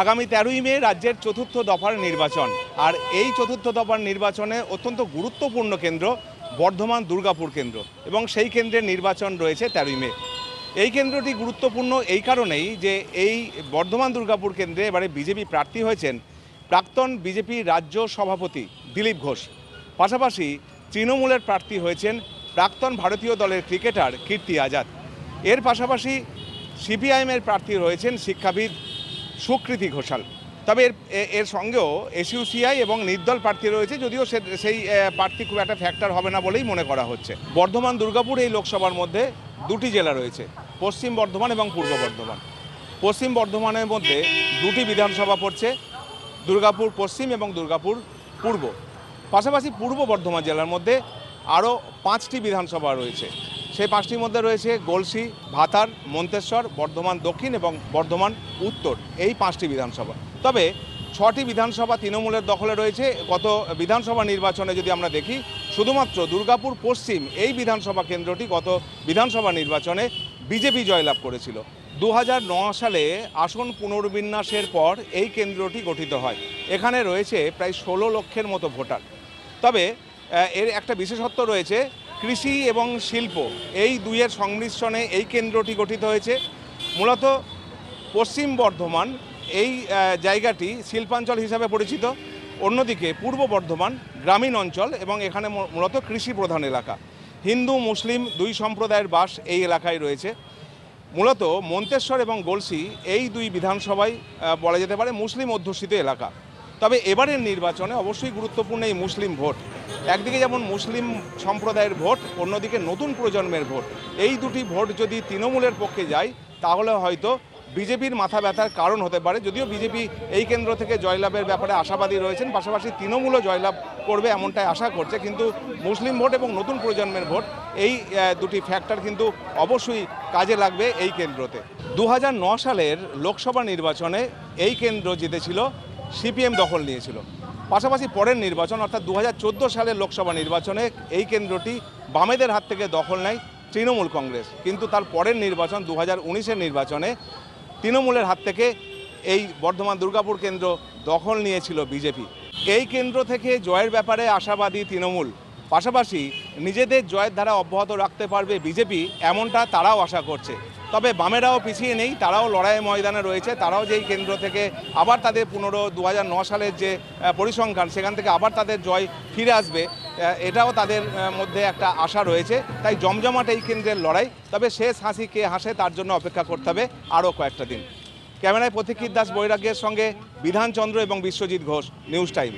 আগামী তেরোই মে রাজ্যের চতুর্থ দফার নির্বাচন। আর এই চতুর্থ দফার নির্বাচনে অত্যন্ত গুরুত্বপূর্ণ কেন্দ্র বর্ধমান দুর্গাপুর কেন্দ্র এবং সেই কেন্দ্রের নির্বাচন রয়েছে তেরোই মে। এই কেন্দ্রটি গুরুত্বপূর্ণ এই কারণেই যে এই বর্ধমান দুর্গাপুর কেন্দ্রে এবারে বিজেপি প্রার্থী হয়েছেন প্রাক্তন বিজেপি রাজ্য সভাপতি দিলীপ ঘোষ। পাশাপাশি তৃণমূলের প্রার্থী হয়েছেন প্রাক্তন ভারতীয় দলের ক্রিকেটার কীর্তি আজাদ। এর পাশাপাশি সিপিআইএমের প্রার্থী রয়েছেন শিক্ষাবিদ সুকৃতি ঘোষাল। তবে এর এর সঙ্গেও এসইউসিআই এবং নির্দল প্রার্থী রয়েছে, যদিও সেই প্রার্থী খুব একটা ফ্যাক্টর হবে না বলেই মনে করা হচ্ছে। বর্ধমান, দুর্গাপুর এই লোকসভার মধ্যে দুটি জেলা রয়েছে, পশ্চিম বর্ধমান এবং পূর্ব বর্ধমান। পশ্চিম বর্ধমানের মধ্যে দুটি বিধানসভা পড়ছে, দুর্গাপুর পশ্চিম এবং দুর্গাপুর পূর্ব। পাশাপাশি পূর্ব বর্ধমান জেলার মধ্যে আরও পাঁচটি বিধানসভা রয়েছে। সেই পাঁচটির মধ্যে রয়েছে গলসি, ভাতার, মন্তেশ্বর, বর্ধমান দক্ষিণ এবং বর্ধমান উত্তর, এই পাঁচটি বিধানসভা। তবে ছটি বিধানসভা তৃণমূলের দখলে রয়েছে। গত বিধানসভা নির্বাচনে যদি আমরা দেখি, শুধুমাত্র দুর্গাপুর পশ্চিম এই বিধানসভা কেন্দ্রটি গত বিধানসভা নির্বাচনে বিজেপি জয়লাভ করেছিল। দু সালে আসন পুনর্বিন্যাসের পর এই কেন্দ্রটি গঠিত হয়। এখানে রয়েছে প্রায় ষোলো লক্ষের মতো ভোটার। তবে এর একটা বিশেষত্ব রয়েছে কৃষি এবং শিল্প এই দুইয়ের সংমিশ্রণে এই কেন্দ্রটি গঠিত হয়েছে। মূলত পশ্চিম বর্ধমান এই জায়গাটি শিল্পাঞ্চল হিসাবে পরিচিত। অন্যদিকে পূর্ব বর্ধমান গ্রামীণ অঞ্চল এবং এখানে মূলত কৃষি প্রধান এলাকা। হিন্দু, মুসলিম দুই সম্প্রদায়ের বাস এই এলাকায় রয়েছে। মূলত মন্তেশ্বর এবং গলসি এই দুই বিধানসভায় বলা যেতে পারে মুসলিম অধ্যুষিত এলাকা। তবে এবারের নির্বাচনে অবশ্যই গুরুত্বপূর্ণ এই মুসলিম ভোট। একদিকে যেমন মুসলিম সম্প্রদায়ের ভোট, অন্যদিকে নতুন প্রজন্মের ভোট। এই দুটি ভোট যদি তৃণমূলের পক্ষে যায়, তাহলে হয়তো বিজেপির মাথা ব্যথার কারণ হতে পারে। যদিও বিজেপি এই কেন্দ্র থেকে জয়লাভের ব্যাপারে আশাবাদী রয়েছেন, পাশাপাশি তৃণমূলও জয়লাভ করবে এমনটাই আশা করছে। কিন্তু মুসলিম ভোট এবং নতুন প্রজন্মের ভোট, এই দুটি ফ্যাক্টর কিন্তু অবশ্যই কাজে লাগবে এই কেন্দ্রতে। দু সালের লোকসভা নির্বাচনে এই কেন্দ্র জিতেছিল সিপিএম দখল নিয়েছিল। পাশাপাশি পরের নির্বাচন, অর্থাৎ দু হাজার চোদ্দ সালের লোকসভা নির্বাচনে এই কেন্দ্রটি বামেদের হাত থেকে দখল নেয় তৃণমূল কংগ্রেস। কিন্তু তার পরের নির্বাচন দু হাজার নির্বাচনে তৃণমূলের হাত থেকে এই বর্ধমান দুর্গাপুর কেন্দ্র দখল নিয়েছিল বিজেপি। এই কেন্দ্র থেকে জয়ের ব্যাপারে আশাবাদী তৃণমূল। পাশাপাশি নিজেদের জয়ের ধারা অব্যাহত রাখতে পারবে বিজেপি, এমনটা তারাও আশা করছে। তবে বামেরাও পিছিয়ে নেই, তারাও লড়াই ময়দানে রয়েছে, তারাও যেই কেন্দ্র থেকে আবার তাদের পুনরো দু সালের যে পরিসংখ্যান, সেখান থেকে আবার তাদের জয় ফিরে আসবে এটাও তাদের মধ্যে একটা আশা রয়েছে, তাই জমজমাট এই কেন্দ্রের লড়াই, তবে শেষ হাসি কে হাসে তার জন্য অপেক্ষা করতে হবে আরও কয়েকটা দিন। ক্যামেরায় প্রতীক্ষিত দাস বৈরাগ্যের সঙ্গে বিধানচন্দ্র এবং বিশ্বজিৎ ঘোষ, নিউজ টাইম।